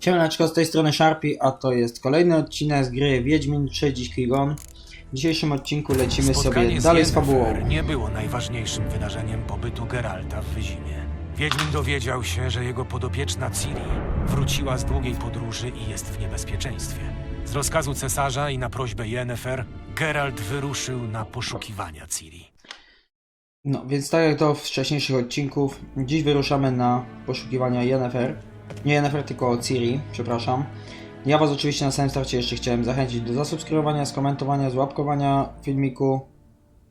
Siemaneczko, z tej strony Sharpie, a to jest kolejny odcinek z gry Wiedźmin 3 Dziś Krigon. W dzisiejszym odcinku lecimy sobie dalej z fabułą. Yennefer nie było najważniejszym wydarzeniem pobytu Geralta w Wyzimie. Wiedźmin dowiedział się, że jego podopieczna Ciri wróciła z długiej podróży i jest w niebezpieczeństwie. Z rozkazu cesarza i na prośbę Yennefer, Geralt wyruszył na poszukiwania Ciri. No, więc tak jak to w wcześniejszych odcinków, dziś wyruszamy na poszukiwania Yennefer. Nie Yennefer, tylko Ciri, przepraszam. Ja was oczywiście na samym starcie jeszcze chciałem zachęcić do zasubskrybowania, skomentowania, złapkowania filmiku.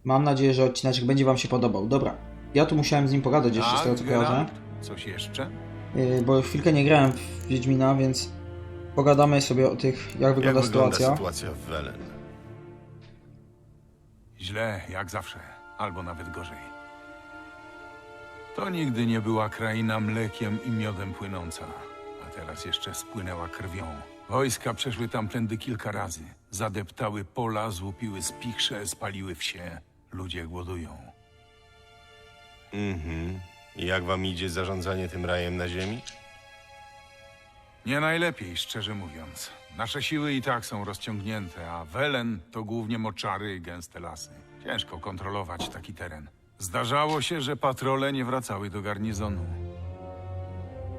Mam nadzieję, że odcineczek będzie wam się podobał. Dobra, ja tu musiałem z nim pogadać jeszcze z tego co kojarzę. Coś jeszcze? Yy, bo chwilkę nie grałem w Wiedźmina, więc pogadamy sobie o tych, jak Jak wygląda, wygląda sytuacja. sytuacja w Welen? Źle, jak zawsze, albo nawet gorzej. To nigdy nie była kraina mlekiem i miodem płynąca, a teraz jeszcze spłynęła krwią. Wojska przeszły tam prędy kilka razy. Zadeptały pola, złupiły spichrze, spaliły wsie. Ludzie głodują. Mhm. Jak wam idzie zarządzanie tym rajem na ziemi? Nie najlepiej, szczerze mówiąc. Nasze siły i tak są rozciągnięte, a Welen to głównie moczary i gęste lasy. Ciężko kontrolować taki teren. Zdarzało się, że patrole nie wracały do garnizonu.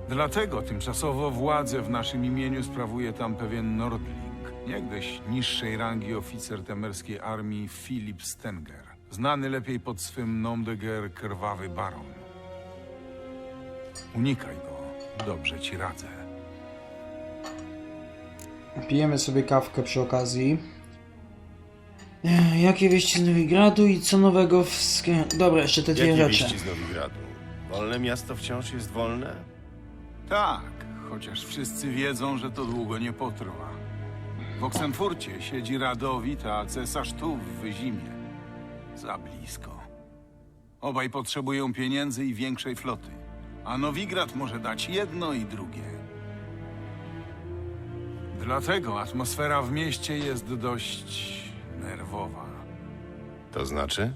Dlatego tymczasowo władzę w naszym imieniu sprawuje tam pewien Nordling, niegdyś niższej rangi oficer temerskiej armii Philip Stenger, znany lepiej pod swym nom de guerre Krwawy Baron. Unikaj go, dobrze ci radzę. Pijemy sobie kawkę przy okazji. Ech, Jakie wieści z Nowigradu i co nowego w skrę... Dobra, jeszcze te dwie Jakie rzeczy. wieści z Nowigradu? Wolne miasto wciąż jest wolne? Tak, chociaż wszyscy wiedzą, że to długo nie potrwa. W Oksenfurcie siedzi Radowit, a cesarz tu w Wyzimie. Za blisko. Obaj potrzebują pieniędzy i większej floty. A Nowigrad może dać jedno i drugie. Dlatego atmosfera w mieście jest dość nerwowa. To znaczy?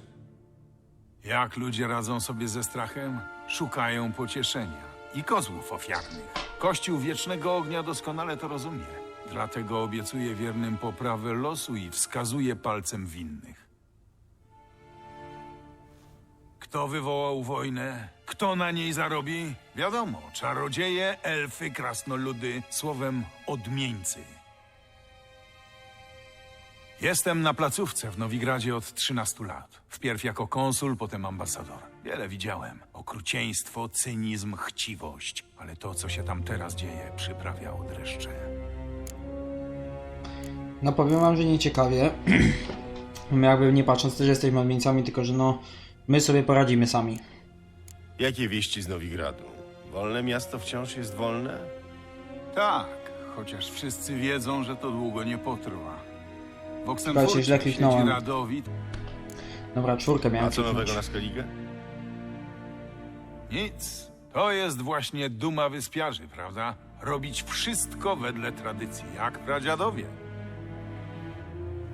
Jak ludzie radzą sobie ze strachem? Szukają pocieszenia i kozłów ofiarnych. Kościół Wiecznego Ognia doskonale to rozumie. Dlatego obiecuje wiernym poprawę losu i wskazuje palcem winnych. Kto wywołał wojnę? Kto na niej zarobi? Wiadomo, czarodzieje, elfy, krasnoludy, słowem odmieńcy. Jestem na placówce w Nowigradzie od 13 lat. Wpierw jako konsul, potem ambasador. Wiele widziałem. Okrucieństwo, cynizm, chciwość. Ale to, co się tam teraz dzieje, przyprawiało dreszcze. No powiem wam, że nie ciekawie. Jakby nie patrząc też jesteśmy odmieńcami, tylko że no my sobie poradzimy sami. Jakie wieści z Nowigradu? Wolne miasto wciąż jest wolne? Tak, chociaż wszyscy wiedzą, że to długo nie potrwa. W Słuchajcie, Oksenfurcie źle siedzi kliknąłem. Radowid. Dobra, czwórkę miałem A co kliknąć. nowego na Skellige? Nic. To jest właśnie duma wyspiarzy, prawda? Robić wszystko wedle tradycji, jak pradziadowie.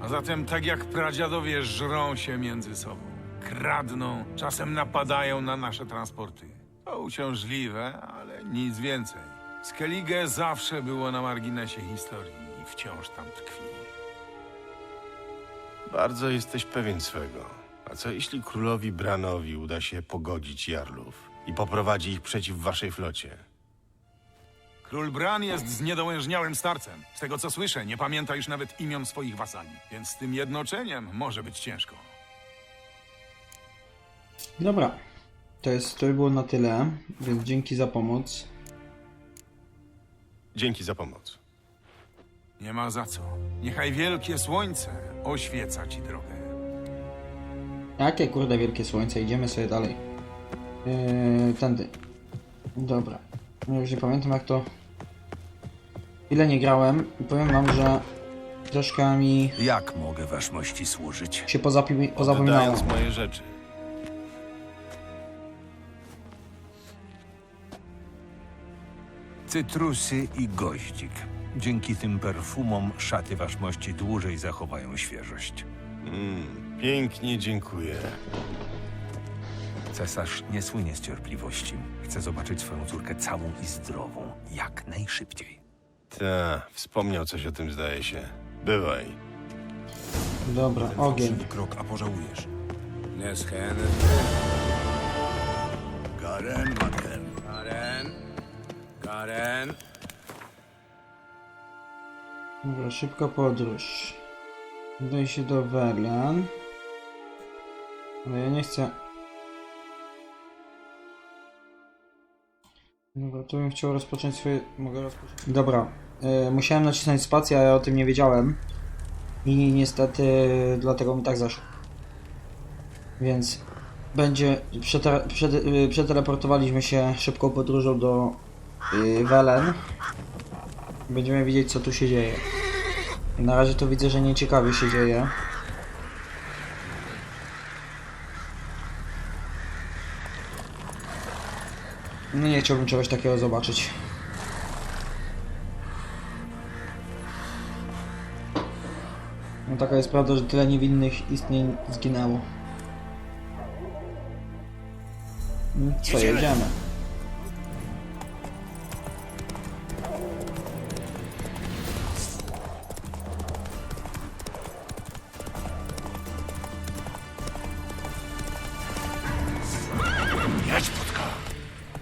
A zatem tak jak pradziadowie żrą się między sobą, kradną, czasem napadają na nasze transporty. To uciążliwe, ale nic więcej. Skellige zawsze było na marginesie historii i wciąż tam tkwi. Bardzo jesteś pewien swego. A co jeśli królowi Branowi uda się pogodzić Jarlów i poprowadzi ich przeciw waszej flocie? Król Bran jest zniedołężniałym starcem. Z tego co słyszę, nie pamięta już nawet imion swoich wasali. Więc z tym jednoczeniem może być ciężko. Dobra. To jest, to by było na tyle, więc dzięki za pomoc. Dzięki za pomoc. Nie ma za co. Niechaj wielkie słońce oświeca ci drogę. Jakie kurde wielkie słońce, idziemy sobie dalej. Yy, tędy. Dobra. Ja już nie pamiętam jak to... Ile nie grałem i powiem wam, że troszkę mi Jak mogę waszmości służyć? się pozapi- pozapominało. Oddając moje rzeczy. Cytrusy i goździk. Dzięki tym perfumom szaty waszmości dłużej zachowają świeżość. Mm, pięknie dziękuję. Cesarz nie słynie z cierpliwości. Chce zobaczyć swoją córkę całą i zdrową, jak najszybciej. Ta, wspomniał coś o tym, zdaje się. Bywaj. Dobra, ogień. krok, a pożałujesz. Nesken. Garen Matken. Garen. Garen. Dobra, szybka podróż. Udaj się do Welen. Ale ja nie chcę... Dobra, to bym chciał rozpocząć swoje... Mogę rozpocząć? Dobra, e, musiałem nacisnąć spację, a ja o tym nie wiedziałem. I niestety dlatego mi tak zaszło. Więc będzie... Przetele, y, przeteleportowaliśmy się szybką podróżą do y, Welen. Będziemy widzieć co tu się dzieje. Na razie to widzę, że nieciekawie się dzieje. No nie chciałbym czegoś takiego zobaczyć. No taka jest prawda, że tyle niewinnych istnień zginęło. No Co, jedziemy.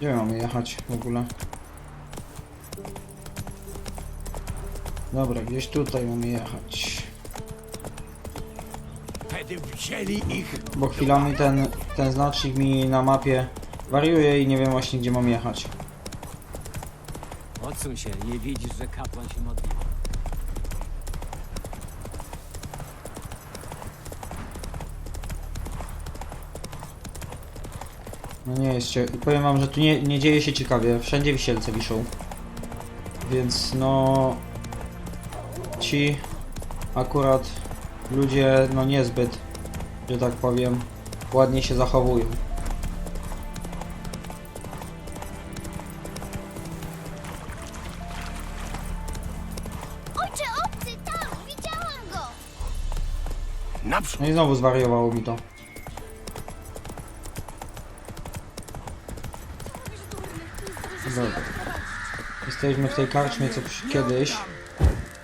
Gdzie mamy jechać w ogóle? Dobra, gdzieś tutaj mamy jechać. Bo chwilami ten, ten znacznik mi na mapie wariuje i nie wiem właśnie gdzie mam jechać. Odsuń się, nie widzisz, że kapłan się modli. No nie jest cie... Powiem wam, że tu nie, nie dzieje się ciekawie. Wszędzie wisielce wiszą. Więc no... Ci akurat ludzie no niezbyt, że tak powiem, ładnie się zachowują. Ojcze, obcy, tam! Widziałam go! Naprzód. No i znowu zwariowało mi to. Dobra. Jesteśmy w tej karczmie co przy- kiedyś.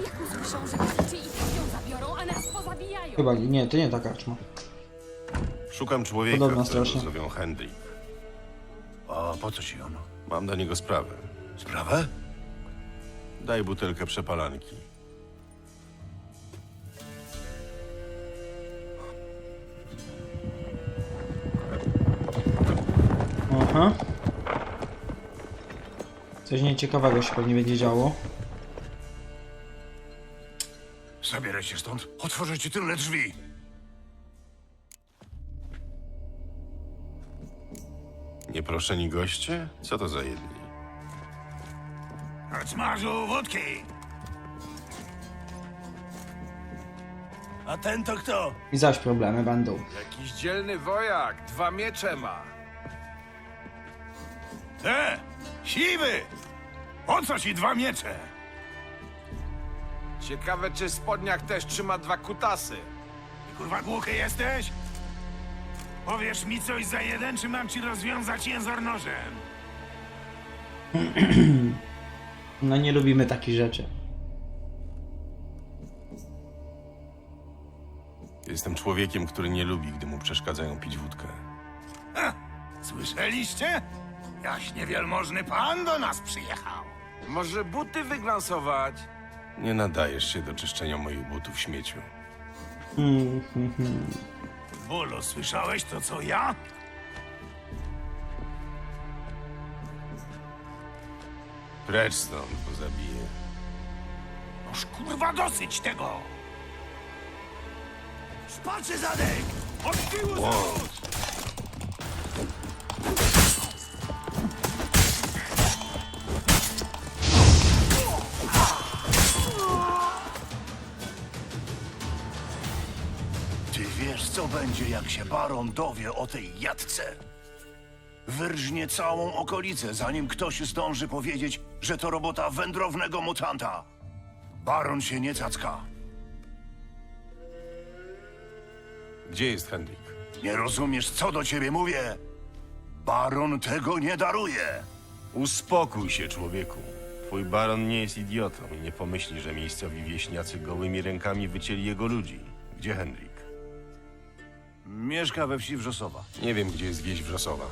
Jak usłyszą, że i ją zabiorą, a nas pozabijają. Chyba nie, to nie ta karczma. Szukam człowieka, Podobna którego strasznie. zowią Hendrik. A po co ci on? Mam do niego sprawę. Sprawę? Daj butelkę przepalanki. Coś nieciekawego się pewnie będzie działo. Zabieraj się stąd. Otworzę ci tylne drzwi. Nieproszeni goście? Co to za jedni? Smażu wódki. A ten to kto? I zaś problemy będą. Jakiś dzielny wojak, dwa miecze ma. E, siwy! Po co ci dwa miecze? Ciekawe, czy w spodniach też trzyma dwa kutasy. Ty kurwa głuchy jesteś? Powiesz mi coś za jeden, czy mam ci rozwiązać język nożem? No nie lubimy takich rzeczy. Jestem człowiekiem, który nie lubi, gdy mu przeszkadzają pić wódkę. Słyszeliście? Jaśnie wielmożny pan do nas przyjechał. Może buty wyglansować? Nie nadajesz się do czyszczenia moich butów śmieciu. Hmm, hmm, hmm. Bolo, słyszałeś to co ja? Precz stąd, bo zabiję. Noż kurwa dosyć tego! Szpaczy zadek! Od tyłu! Będzie, jak się baron dowie o tej jadce? Wyrżnie całą okolicę, zanim ktoś zdąży powiedzieć, że to robota wędrownego mutanta. Baron się nie cacka. Gdzie jest Hendrik? Nie rozumiesz, co do ciebie mówię? Baron tego nie daruje. Uspokój się, człowieku. Twój baron nie jest idiotą i nie pomyśli, że miejscowi wieśniacy gołymi rękami wycięli jego ludzi. Gdzie Henryk? Mieszka we wsi Wrzosowa. Nie wiem, gdzie jest wieś Wrzosowa.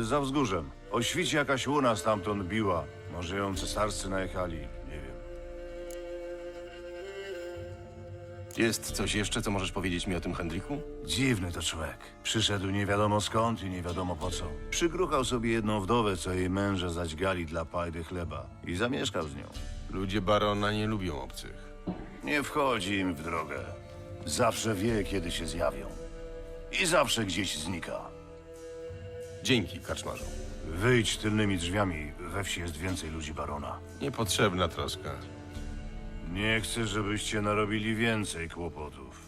Y, Za wzgórzem. O świcie jakaś łuna stamtąd biła. Może ją cesarscy najechali. Nie wiem. Jest coś jeszcze, co możesz powiedzieć mi o tym Henryku? Dziwny to człowiek. Przyszedł nie wiadomo skąd i nie wiadomo po co. Przygruchał sobie jedną wdowę, co jej męża zaćgali dla pajdy chleba. I zamieszkał z nią. Ludzie barona nie lubią obcych. Nie wchodzi im w drogę. Zawsze wie, kiedy się zjawią. I zawsze gdzieś znika. Dzięki, kaczmarzu. Wyjdź tylnymi drzwiami. We wsi jest więcej ludzi barona. Niepotrzebna troska. Nie chcę, żebyście narobili więcej kłopotów.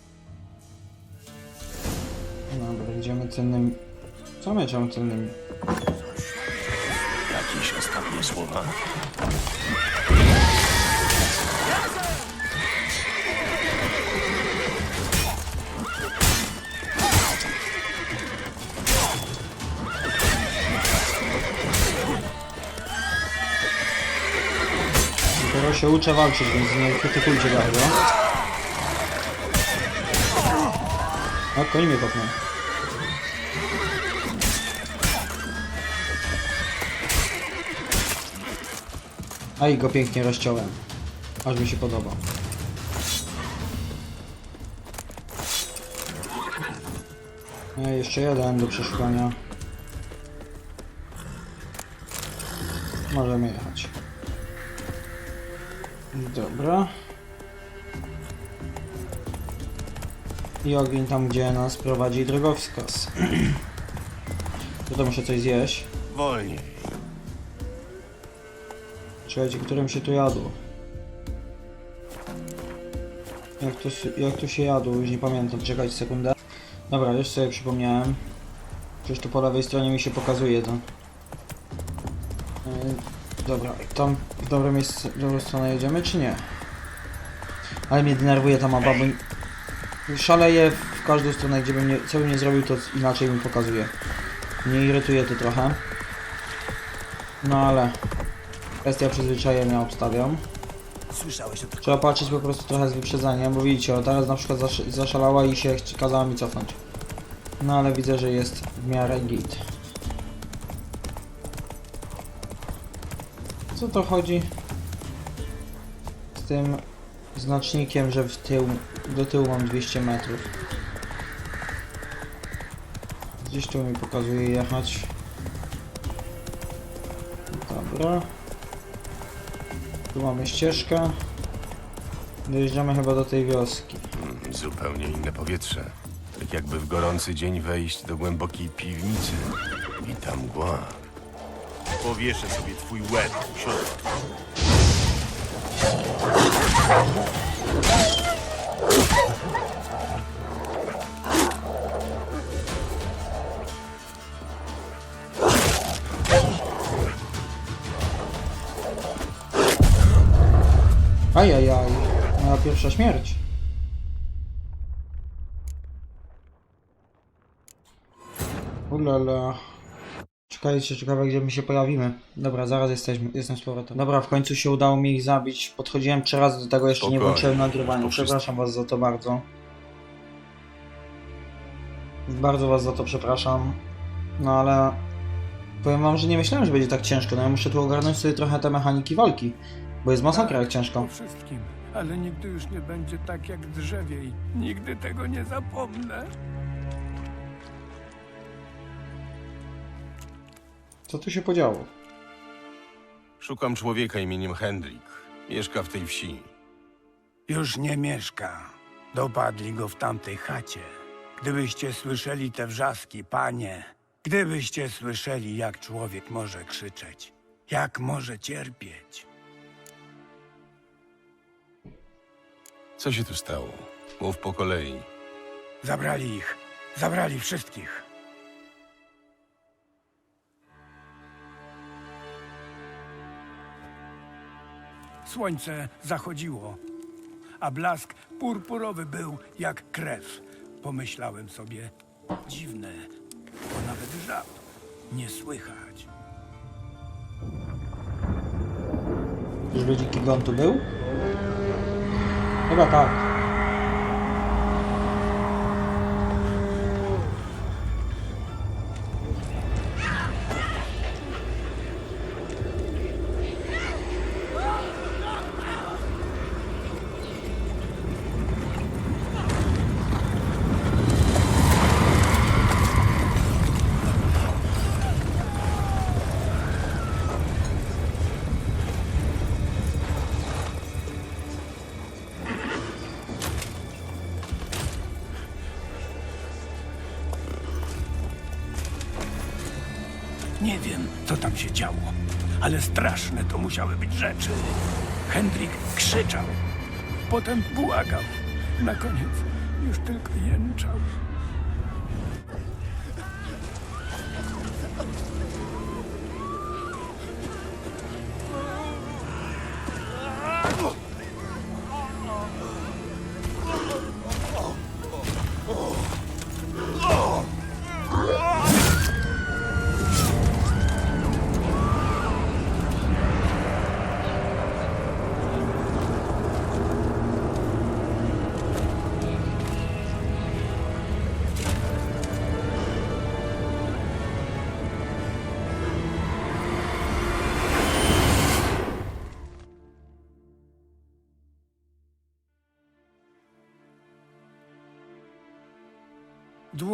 Dobra, idziemy tylnymi... Co my czemu tylnymi? Jakieś ostatnie słowa? Się uczę walczyć, więc nie krytykujcie bardzo. O, koń mnie kopnął. A i go pięknie rozciąłem. Aż mi się podoba. No jeszcze jeden do przeszukania. Możemy jechać. Dobra. I ogień tam, gdzie nas prowadzi drogowskaz. Tutaj muszę coś zjeść. Wolniej. Czekajcie, którym się tu jadło? Jak to, się- jak to się jadło? Już nie pamiętam. Czekajcie sekundę. Dobra, już sobie przypomniałem. Przecież tu po lewej stronie mi się pokazuje to. Dobra, tam w dobre miejsce, w dobrą stronę jedziemy, czy nie? Ale mnie denerwuje ta mapa, bo szaleję w każdą stronę, gdzie bym nie, co bym nie zrobił, to inaczej mi pokazuje. Mnie irytuje to trochę. No ale kwestia przyzwyczajenia obstawiam. Trzeba patrzeć po prostu trochę z wyprzedzeniem, bo widzicie, o teraz na przykład zasz zaszalała i się kazała mi cofnąć. No ale widzę, że jest w miarę git. Co to chodzi? Z tym znacznikiem, że w tył, do tyłu mam 200 metrów. Gdzieś tu mi pokazuje jechać. Dobra. Tu mamy ścieżkę. Dojeżdżamy chyba do tej wioski. Mm, Zupełnie inne powietrze. Tak jakby w gorący dzień wejść do głębokiej piwnicy. I tam mgła. Powieszę sobie twój łeb, siostro. Ajajaj, moja pierwsza śmierć. Ulala. Czekajcie, ciekawe gdzie my się pojawimy. Dobra, zaraz jesteśmy, jestem z powrotem. Dobra, w końcu się udało mi ich zabić. Podchodziłem trzy razy do tego, jeszcze nie Spokojnie, włączyłem nagrywania. Przepraszam was za to bardzo. Bardzo was za to przepraszam. No ale... Powiem wam, że nie myślałem, że będzie tak ciężko. No ja muszę tu ogarnąć sobie trochę te mechaniki walki. Bo jest masakra jak ciężko. Po wszystkim, ale nigdy już nie będzie tak jak drzewie i nigdy tego nie zapomnę. Co tu się podziało? Szukam człowieka imieniem Hendrik. Mieszka w tej wsi. Już nie mieszka. Dopadli go w tamtej chacie. Gdybyście słyszeli te wrzaski, panie, gdybyście słyszeli, jak człowiek może krzyczeć, jak może cierpieć. Co się tu stało? Mów po kolei. Zabrali ich, zabrali wszystkich. Słońce zachodziło, a blask purpurowy był jak krew. Pomyślałem sobie, dziwne, bo nawet żab nie słychać. Czyżby dziki gon tu był? Chyba tak. Się działo, ale straszne to musiały być rzeczy. Hendrik krzyczał, potem błagał. Na koniec już tylko jęczał.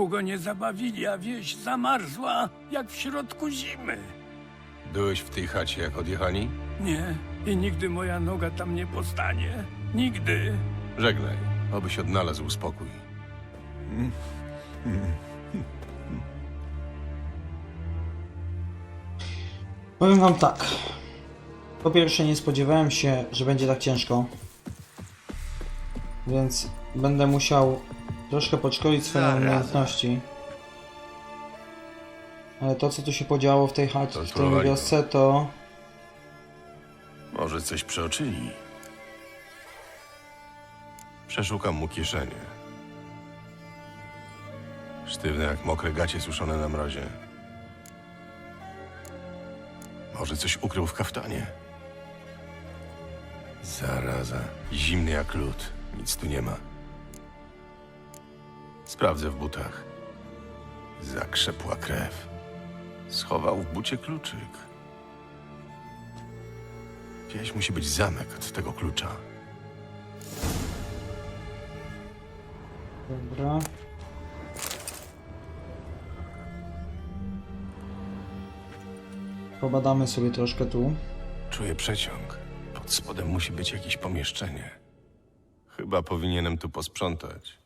Długo nie zabawili, a wieś zamarzła jak w środku zimy. Byłeś w tej chacie, jak odjechali? Nie, i nigdy moja noga tam nie postanie. Nigdy. Żegnaj, obyś odnalazł spokój. Powiem wam tak. Po pierwsze nie spodziewałem się, że będzie tak ciężko. Więc będę musiał troszkę podszkolić swoje umiejętności. Ale to co tu się podziało w tej chacie, w tej wiosce to... Może coś przeoczyli? Przeszukam mu kieszenie. Sztywne jak mokre gacie suszone na mrozie. Może coś ukrył w kaftanie? Zaraza. Zimny jak lód. Nic tu nie ma. Sprawdzę w butach. Zakrzepła krew. Schował w bucie kluczyk. Gdzieś musi być zamek od tego klucza. Dobra. Pobadamy sobie troszkę tu. Czuję przeciąg. Pod spodem musi być jakieś pomieszczenie. Chyba powinienem tu posprzątać.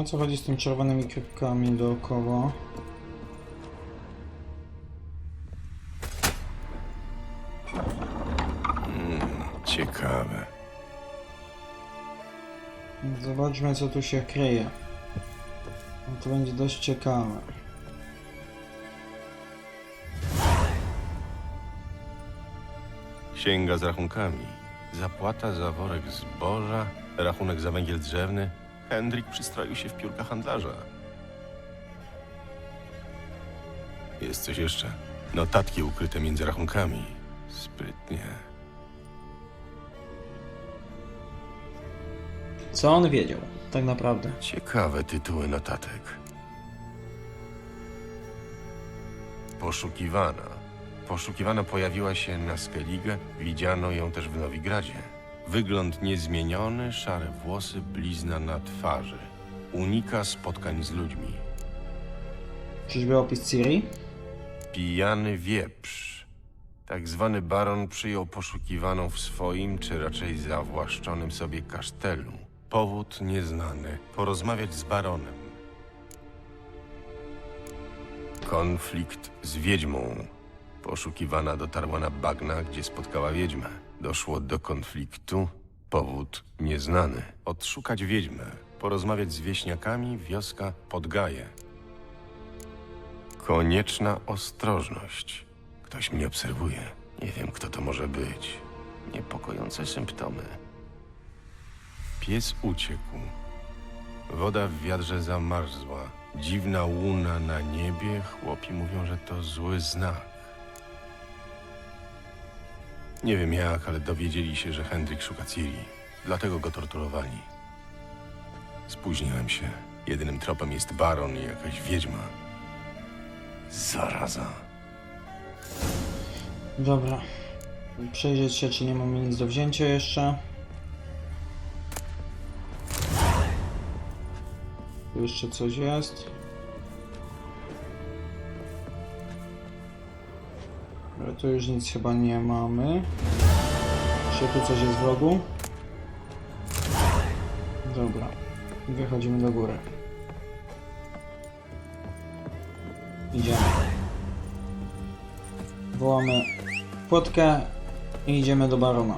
O co chodzi z tymi czerwonymi kropkami dookoła? Ciekawe. Zobaczmy co tu się kryje. No to będzie dość ciekawe. Księga z rachunkami. Zapłata za worek zboża, rachunek za węgiel drzewny. Hendrik przystroił się w piórka handlarza. Jest coś jeszcze. Notatki ukryte między rachunkami. Sprytnie. Co on wiedział, tak naprawdę? Ciekawe tytuły notatek. Poszukiwana. Poszukiwana pojawiła się na Skellige, widziano ją też w Nowigradzie. Wygląd niezmieniony, szare włosy, blizna na twarzy. Unika spotkań z ludźmi. Czyżby opis Ciri? Pijany wieprz. Tak zwany baron przyjął poszukiwaną w swoim, czy raczej zawłaszczonym sobie kasztelu. Powód nieznany. Porozmawiać z baronem. Konflikt z wiedźmą. Poszukiwana dotarła na bagna, gdzie spotkała wiedźmę. Doszło do konfliktu. Powód nieznany. Odszukać wiedźmę, porozmawiać z wieśniakami, wioska Podgaje. Konieczna ostrożność. Ktoś mnie obserwuje. Nie wiem, kto to może być. Niepokojące symptomy. Pies uciekł. Woda w wiadrze zamarzła. Dziwna łuna na niebie. Chłopi mówią, że to zły znak. Nie wiem jak, ale dowiedzieli się, że Hendrik szuka Ciri. Dlatego go torturowali. Spóźniłem się. Jedynym tropem jest baron i jakaś wiedźma. Zaraza. Dobra. Przejrzeć się, czy nie mamy nic do wzięcia jeszcze. Tu jeszcze coś jest. Ale tu już nic chyba nie mamy. Czy tu coś jest w rogu? Dobra. Wychodzimy do góry. Idziemy. Wołamy płotkę i idziemy do barona.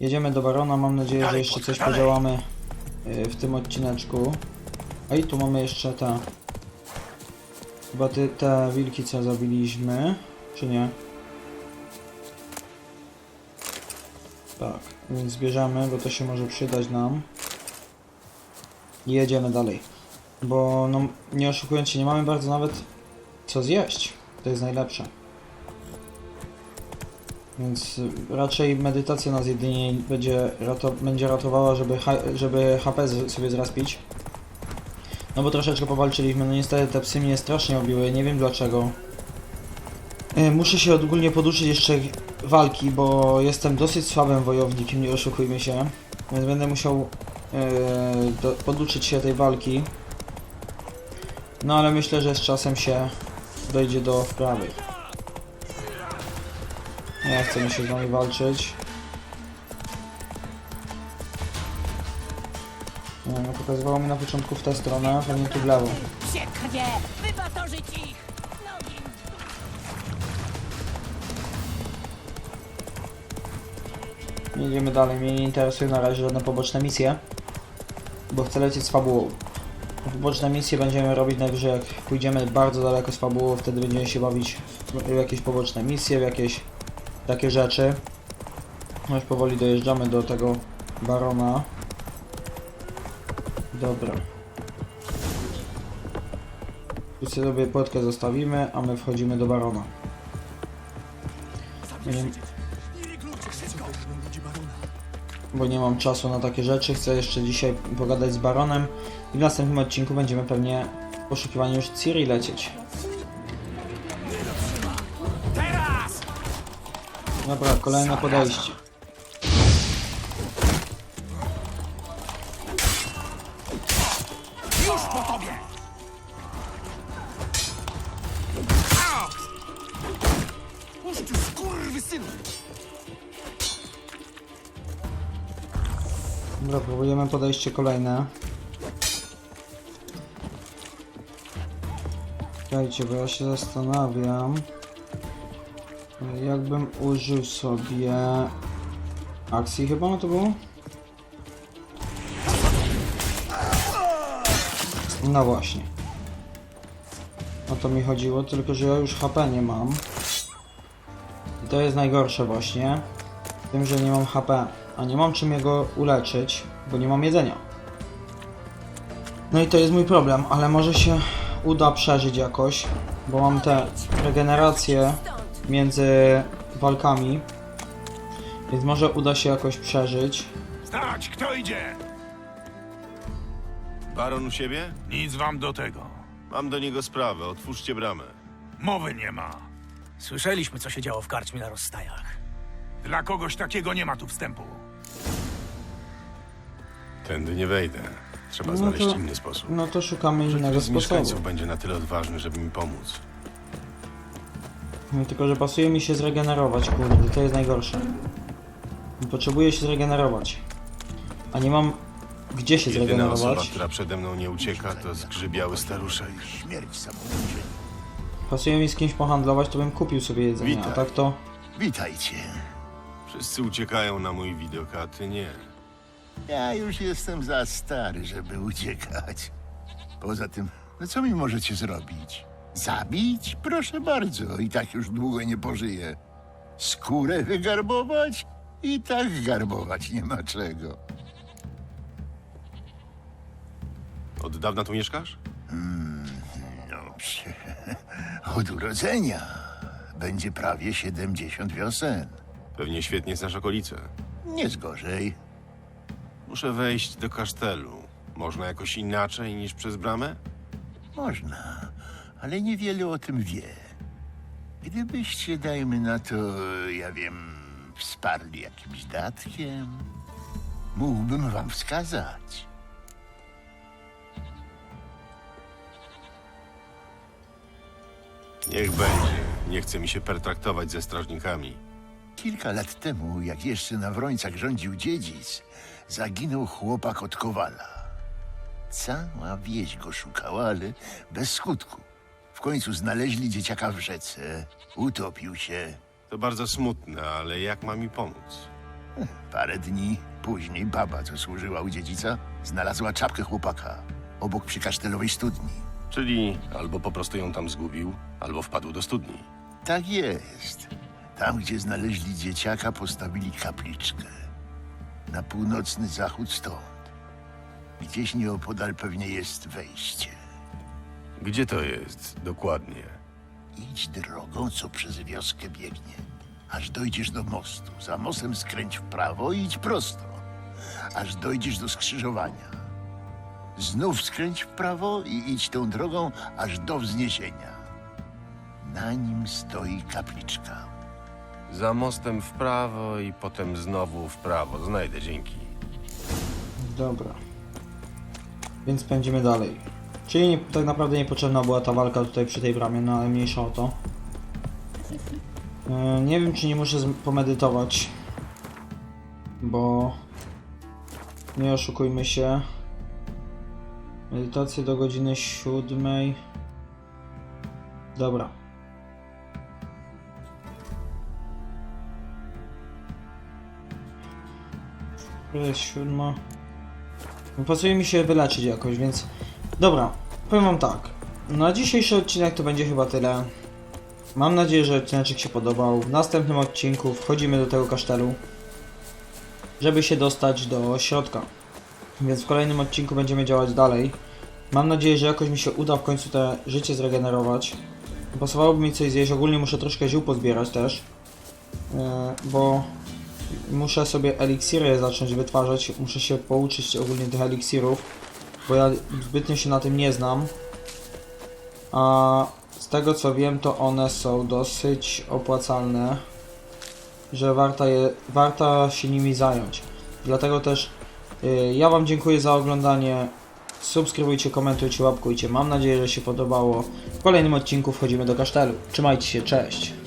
Jedziemy do barona, mam nadzieję, że jeszcze coś podziałamy y, w tym odcineczku. A i tu mamy jeszcze te... Chyba ty, te wilki, co zabiliśmy, czy nie? Tak, więc zbierzemy, bo to się może przydać nam. I jedziemy dalej. Bo, no, nie oszukując się, nie mamy bardzo nawet co zjeść. To jest najlepsze. Więc raczej medytacja nas jedynie będzie, rato będzie ratowała, żeby, ha żeby HP sobie zraspić. No bo troszeczkę powalczyliśmy, no niestety te psy mnie strasznie obiły, nie wiem dlaczego. Y, Muszę się ogólnie poduczyć jeszcze walki, bo jestem dosyć słabym wojownikiem, nie oszukujmy się. Więc będę musiał yy, poduczyć się tej walki. No ale myślę, że z czasem się dojdzie do wprawy. Nie chcę mi się z wami walczyć. Nie, no pokazywało mi na początku w tę stronę, pewnie tu w lewo. Wybatorzyć ich! Nogi! Jedziemy dalej, mnie nie interesują na razie żadne poboczne misje. Bo chcę lecieć z fabułą. Poboczne misje będziemy robić najwyżej jak pójdziemy bardzo daleko z fabułą, wtedy będziemy się bawić w jakieś poboczne misje, w jakieś takie rzeczy. No już powoli dojeżdżamy do tego barona. Dobra. Tu sobie płotkę zostawimy, a my wchodzimy do barona. Bo nie mam czasu na takie rzeczy. Chcę jeszcze dzisiaj pogadać z baronem i w następnym odcinku będziemy pewnie w poszukiwaniu już Ciri lecieć. Dobra, kolejne podejście. Podejście kolejne. Czekajcie, bo ja się zastanawiam. Jakbym użył sobie akcji chyba no to było? No właśnie. O to mi chodziło, tylko że ja już HP nie mam. I to jest najgorsze właśnie. Tym, że nie mam HP, a nie mam czym jego uleczyć, bo nie mam jedzenia. No i to jest mój problem, ale może się uda przeżyć jakoś, bo mam te regeneracje między walkami, więc może uda się jakoś przeżyć. Stać, kto idzie? Baron u siebie? Nic wam do tego. Mam do niego sprawę. Otwórzcie bramę. Mowy nie ma. Słyszeliśmy, co się działo w karczmie na rozstajach. Dla kogoś takiego nie ma tu wstępu. Tędy nie wejdę. Trzeba No znaleźć to- inny sposób. No to szukamy innego ktoś z mieszkańców sposobu. będzie na tyle odważny, żeby mi pomóc. No, tylko, że pasuje mi się zregenerować, kurde, to jest najgorsze. Potrzebuję się zregenerować. A nie mam gdzie się Jedyna osoba, zregenerować. która przede mną nie ucieka, to zgrzybiały staruszek. Śmierć samobójczy. Pasuje mi z kimś pohandlować, to bym kupił sobie jedzenie, a Witaj. tak to... Witajcie. Wszyscy uciekają na mój widok, a ty nie. Ja już jestem za stary, żeby uciekać. Poza tym, no co mi możecie zrobić? Zabić? Proszę bardzo, i tak już długo nie pożyję. Skórę wygarbować? I tak garbować nie ma czego. Od dawna tu mieszkasz? No, psie, od urodzenia. Będzie prawie 70 wiosen. Pewnie świetnie znasz okolice. Nie zgorzej. Muszę wejść do kasztelu. Można jakoś inaczej niż przez bramę? Można, ale niewiele o tym wie. Gdybyście, dajmy na to, ja wiem, wsparli jakimś datkiem, mógłbym wam wskazać. Niech będzie. Nie chce mi się pertraktować ze strażnikami. Kilka lat temu, jak jeszcze na Wrońcach rządził dziedzic, zaginął chłopak od Kowala. Cała wieś go szukała, ale bez skutku. W końcu znaleźli dzieciaka w rzece. Utopił się. To bardzo smutne, ale jak ma mi pomóc? Parę dni później baba, co służyła u dziedzica, znalazła czapkę chłopaka obok przykasztelowej studni. Czyli albo po prostu ją tam zgubił, albo wpadł do studni. Tak jest. Tam, gdzie znaleźli dzieciaka, postawili kapliczkę. Na północny zachód stąd. Gdzieś nieopodal pewnie jest wejście. Gdzie to jest dokładnie? Idź drogą, co przez wioskę biegnie. Aż dojdziesz do mostu. Za mostem skręć w prawo i idź prosto. Aż dojdziesz do skrzyżowania. Znów skręć w prawo i idź tą drogą aż do wzniesienia. Na nim stoi kapliczka. Za mostem w prawo i potem znowu w prawo. Znajdę, dzięki. Dobra. Więc pędzimy dalej. Czyli nie, tak naprawdę niepotrzebna była ta walka tutaj przy tej bramie, no ale mniejsza o to. E, nie wiem, czy nie muszę pomedytować. Bo... Nie oszukujmy się. Medytację do godziny siódmej. Dobra. Która jest siódma? No, Pasuje mi się wyleczyć jakoś, więc... Dobra, powiem wam tak. Na dzisiejszy odcinek to będzie chyba tyle. Mam nadzieję, że odcinek się podobał. W następnym odcinku wchodzimy do tego kasztelu, żeby się dostać do środka. Więc w kolejnym odcinku będziemy działać dalej. Mam nadzieję, że jakoś mi się uda w końcu te życie zregenerować. Pasowałoby mi coś zjeść. Ogólnie muszę troszkę ziół pozbierać też. E, bo muszę sobie eliksiry zacząć wytwarzać. Muszę się pouczyć ogólnie tych eliksirów, bo ja zbytnio się na tym nie znam. A z tego co wiem, to one są dosyć opłacalne, że warto, je, warto się nimi zająć. Dlatego też y, ja Wam dziękuję za oglądanie. Subskrybujcie, komentujcie, łapkujcie. Mam nadzieję, że się podobało. W kolejnym odcinku wchodzimy do kasztelu. Trzymajcie się, cześć.